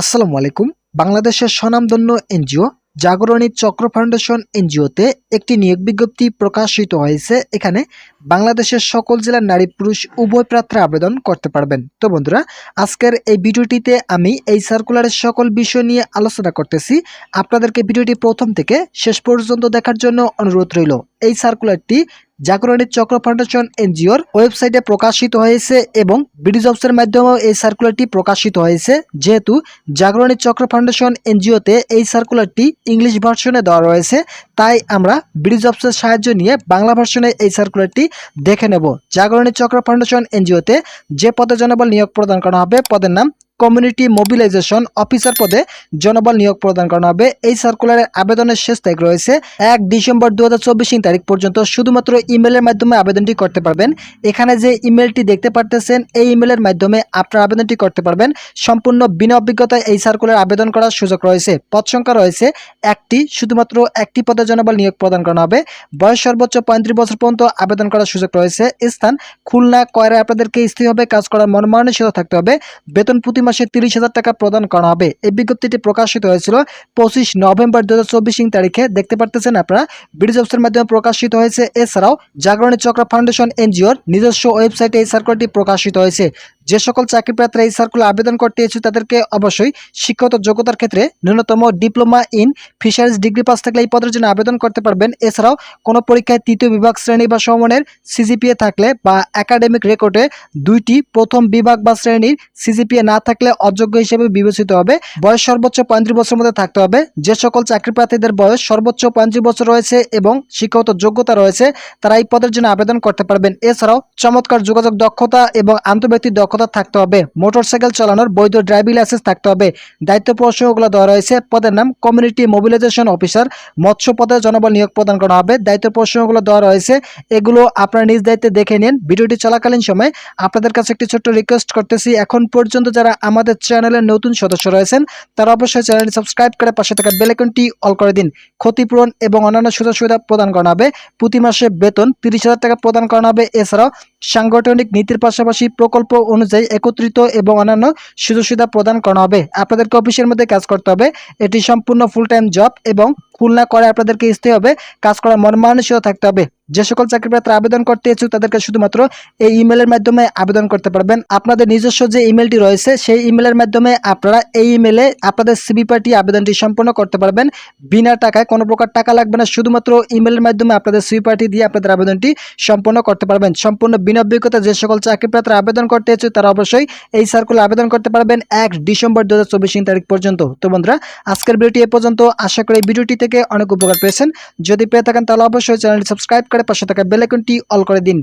আসসালামু আলাইকুম। বাংলাদেশের স্বনামধন্য এনজিও জাগরণী চক্র ফাউন্ডেশন এনজিওতে একটি নিয়োগ বিজ্ঞপ্তি প্রকাশিত হয়েছে। এখানে বাংলাদেশের সকল জেলার নারী পুরুষ উভয় প্রার্থীরা আবেদন করতে পারবেন। তো বন্ধুরা, আজকের এই ভিডিওটিতে আমি এই সার্কুলারের সকল বিষয় নিয়ে আলোচনা করতেছি। আপনাদেরকে ভিডিওটি প্রথম থেকে শেষ পর্যন্ত দেখার জন্য অনুরোধ রইল। এই সার্কুলারটি জাগরণী চক্র ফাউন্ডেশন এনজিওর ওয়েবসাইটে প্রকাশিত হয়েছে এবং বিডি জবসের মাধ্যমেও এই সার্কুলারটি প্রকাশিত হয়েছে। যেহেতু জাগরণী চক্র ফাউন্ডেশন এনজিওতে এই সার্কুলারটি ইংলিশ ভার্সনে দেওয়া রয়েছে, তাই আমরা বিডি জবসের সাহায্য নিয়ে বাংলা ভার্সনে এই সার্কুলারটি দেখে নেব। জাগরণের চক্র ফাউন্ডেশন এনজিওতে যে পদে জনবল নিয়োগ প্রদান করা হবে, পদের নাম কমিউনিটি মোবিলাইজেশন অফিসার পদে জনবল নিয়োগ প্রদান করা হবে। এই সার্কুলারের আবেদনের শেষ তারিখ রয়েছে এক ডিসেম্বর দু হাজার চব্বিশ তারিখ পর্যন্ত শুধুমাত্র ইমেলের মাধ্যমে আবেদনটি করতে পারবেন। এখানে যে ইমেলটি দেখতে পারতেছেন, এই ইমেলের মাধ্যমে আপনার আবেদনটি করতে পারবেন। সম্পূর্ণ বিনা অভিজ্ঞতায় এই সার্কুলার আবেদন করার সুযোগ রয়েছে। পদ সংখ্যা রয়েছে একটি, শুধুমাত্র একটি পদে জনবল নিয়োগ প্রদান করা হবে। বয়স সর্বোচ্চ পঁয়ত্রিশ বছর পর্যন্ত আবেদন করার সুযোগ রয়েছে। স্থান, খুলনা কয়রা আপনাদেরকে স্থিরভাবে কাজ করার মনোমানসিকতা থাকতে হবে। বেতন প্রতি মাসে তিরিশ হাজার টাকা প্রদান করা হবে। এই বিজ্ঞপ্তিটি প্রকাশিত হয়েছিল পঁচিশ নভেম্বর দু হাজার চব্বিশ তারিখে। দেখতে পারতেছেন আপনারা ব্রিটিশ অফিসের মাধ্যমে প্রকাশিত হয়েছে। এছাড়াও, জাগরণী চক্র ফাউন্ডেশন এনজিওর নিজস্ব ওয়েবসাইটে এই সার্কুলারটি প্রকাশিত হয়েছে। যে সকল চাকরি প্রার্থীরা এই সার্কুলার আবেদন করতে ইচ্ছুক তাদেরকে অবশ্যই শিক্ষাগত যোগ্যতার ক্ষেত্রে ন্যূনতম diploma in fisheries degree pass থাকলে এই পদের জন্য আবেদন করতে পারবেন। এছাড়াও কোনো পরীক্ষায় তৃতীয় বিভাগ শ্রেণি বা সমনের সিজিপিএ থাকলে বা একাডেমিক রেকর্ডে দুইটি প্রথম বিভাগ বা শ্রেণির সিজিপিএ না থাকলে অযোগ্য হিসেবে বিবেচিত হবে। বয়স সর্বোচ্চ পঁয়ত্রিশ বছরের মধ্যে থাকতে হবে। যে সকল চাকরি প্রার্থীদের বয়স সর্বোচ্চ পঁয়ত্রিশ বছর রয়েছে এবং শিক্ষাগত যোগ্যতা রয়েছে, তারা এই পদের জন্য আবেদন করতে পারবেন। এছাড়াও চমৎকার যোগাযোগ দক্ষতা এবং আন্তর্ব্যক্তিক দক্ষতা থাকতে হবে। মোটরসাইকেল চালানোর বৈধ ড্রাইভিং লাইসেন্স থাকতে হবে। দায়িত্ব প্রসঙ্গগুলো দেওয়া রয়েছে। পদের নাম কমিউনিটি মোবিলাইজেশন অফিসার। মৎস্য পদে জনবল নিয়োগ প্রদান করা হবে। দায়িত্ব প্রসঙ্গগুলো দেওয়া রয়েছে। এগুলো আপনারা নিজ দায়িত্বে দেখে নিন। ভিডিওটি চলাকালীন সময় আপনাদের কাছে একটি ছোট্ট রিকোয়েস্ট করতেছি। এখন পর্যন্ত যারা আমাদের চ্যানেলের নতুন সদস্য রয়েছেন, তারা অবশ্যই চ্যানেলটি সাবস্ক্রাইব করে পাশে থাকা বেলাইকনটি অল করে দিন। ক্ষতিপূরণ এবং অন্যান্য সুযোগ সুবিধা প্রদান করা হবে। প্রতি মাসে বেতন তিরিশ হাজার টাকা প্রদান করা হবে। এছাড়াও সাংগঠনিক নীতির পাশাপাশি প্রকল্প অনুযায়ী একত্রিত এবং অন্যান্য সুযোগ সুবিধা প্রদান করা হবে। আপনাদেরকে অফিসের মধ্যে কাজ করতে হবে। এটি সম্পূর্ণ ফুল টাইম জব এবং খুলনা করে আপনাদেরকে স্থায়ী হবে। কাজ করার মন মানসিকতা থাকতে হবে। যে সকল চাকরি প্রার্থীরা আবেদন করতে ইচ্ছুক, তাদেরকে শুধুমাত্র এই ইমেলের মাধ্যমে আবেদন করতে পারবেন। আপনাদের নিজস্ব যে ইমেলটি রয়েছে, সেই ইমেলের মাধ্যমে আপনারা এই ইমেলে আপনাদের সিবি পার্টি আবেদনটি সম্পন্ন করতে পারবেন। বিনা টাকায় কোনো প্রকার টাকা লাগবে না, শুধুমাত্র ইমেলের মাধ্যমে আপনাদের সিবি পার্টি দিয়ে আপনাদের আবেদনটি সম্পন্ন করতে পারবেন। সম্পূর্ণ বিনা অভিজ্ঞতা যে সকল চাকরি প্রার্থীরা আবেদন করতে ইচ্ছুক, তারা অবশ্যই এই সার্কুলে আবেদন করতে পারবেন এক ডিসেম্বর দু হাজার চব্বিশ তারিখ পর্যন্ত। তো বন্ধুরা, আজকের ভিডিওটি এ পর্যন্ত। আশা করি ভিডিওটি থেকে অনেক উপকার পেয়েছেন। যদি পেয়ে থাকেন, তাহলে অবশ্যই চ্যানেলটি সাবস্ক্রাইব করে পাশে থাকা বেলাইকনটি অল করে দিন।